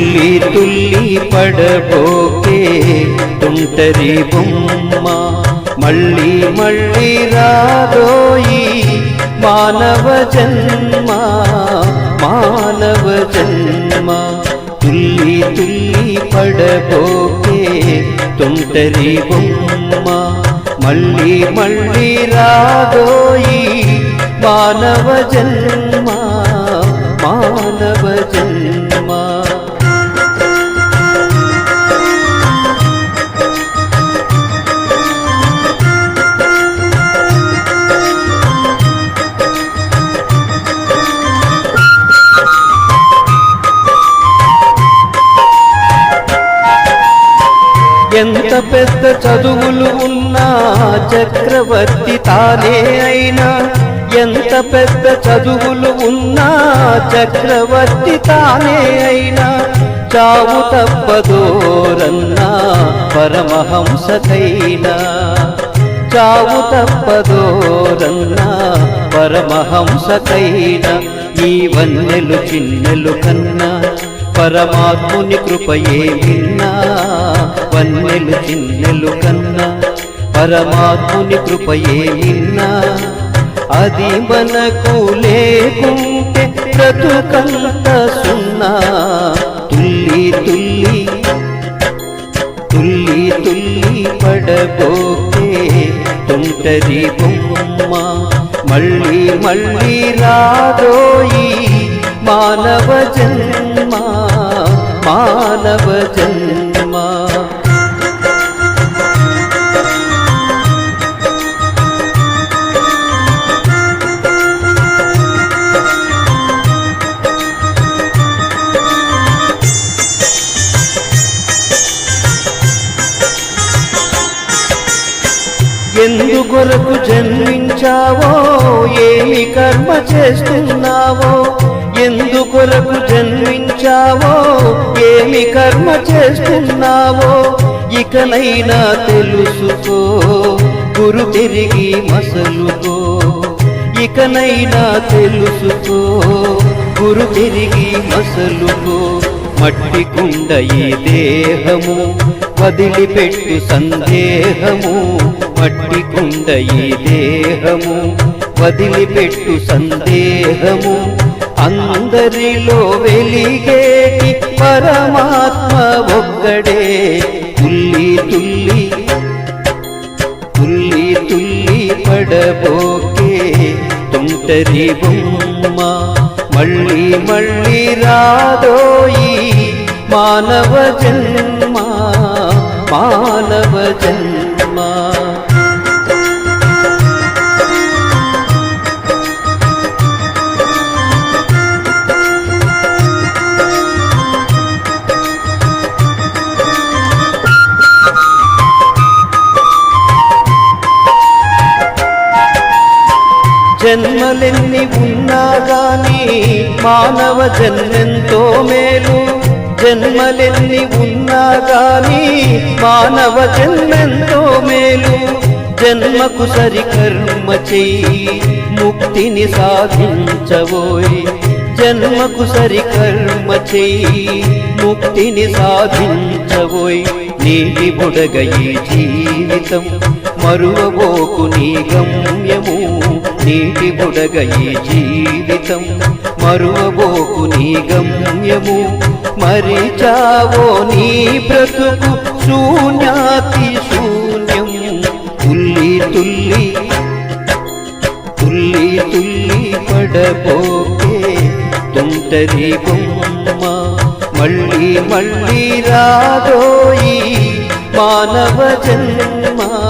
తుల్లి పడబోకే తుంటరి బొమ్మ మళ్ళీ మళ్ళీ రాదోయి మానవ జన్మ మానవ జన్మ తుల్లి తుల్లి పడబోకే తుంటరి బొమ్మ మళ్ళీ మళ్ళీ రాదోయి మానవ జన్మ మానవ ఎంత పెద్ద చదువులు ఉన్నా చక్రవర్తి తానే అయినా ఎంత పెద్ద చదువులు ఉన్నా చక్రవర్తి తానే అయినా చావు తప్పదోరన్నా పరమహంసకైనా. చావు తప్పదోరన్నా పరమహంసకైనా ఈ వన్నెలు చిన్నెలు కన్నా పరమాత్ముని కృపయే విన్నా వన్నెలు చిన్నెలు కన్నా పరమాత్ముని కృపయే విన్నా అది మనకు లేకుంటే బ్రతుకంత సున్నా. తుల్లి తుల్లి తుల్లి తుల్లి పడబోకే తుంటది బొమ్మ మళ్ళీ మళ్ళీ రాదోయి మానవ జన్మ మానవ జన్మ ఎందుకొరకు జన్మించావో ఏమి కర్మ చేస్తున్నావో ఎందుకొరకు జన్మించావో? ఏమి కర్మ చేస్తున్నావో? ఇకనైనా తెలుసుకో. గురు తిరిగి మసలుకో. ఇకనైనా తెలుసుకో. గురు తిరిగి మసలుకో. మట్టి కుండ ఈ దేహము వదిలిపెట్టు సందేహము. మట్టి కుండ ఈ దేహము వదిలిపెట్టు సందేహము. అందరిలో వెలిగేటి పరమాత్మ ఒక్కడే. తుల్లి తుల్లి తుల్లి తుల్లి పడబోకే తొంటరి బొమ్మ. మళ్ళీ మళ్ళీ రాదోయి మానవ జన్మ మానవ జన్మ. జన్మలెన్ని ఉన్నా గాని మానవ జన్మెంతో మేలు. జన్మలెన్ని ఉన్నా గాని మానవ జన్మెంతో మేలు. జన్మకు సరి కర్మ చెయ్యి ముక్తిని సాధించబోయి. జన్మకు సరి కర్మ చెయ్యి ముక్తిని సాధించబోయి. నీటి బుడగ ఈ జీవితం మరువబోకు నీ గమ్యము. నీటి బుడగ ఈ జీవితం. మరువబోకు నీ గమ్యము. మరిచావో నీ బ్రతుకు శూన్యాతి శూన్యం. తుల్లి తుల్లి తుల్లి తుల్లి పడబోకే తుంటరి బొమ్మ. మళ్ళీ మళ్ళీ రాదోయి మానవ జన్మా.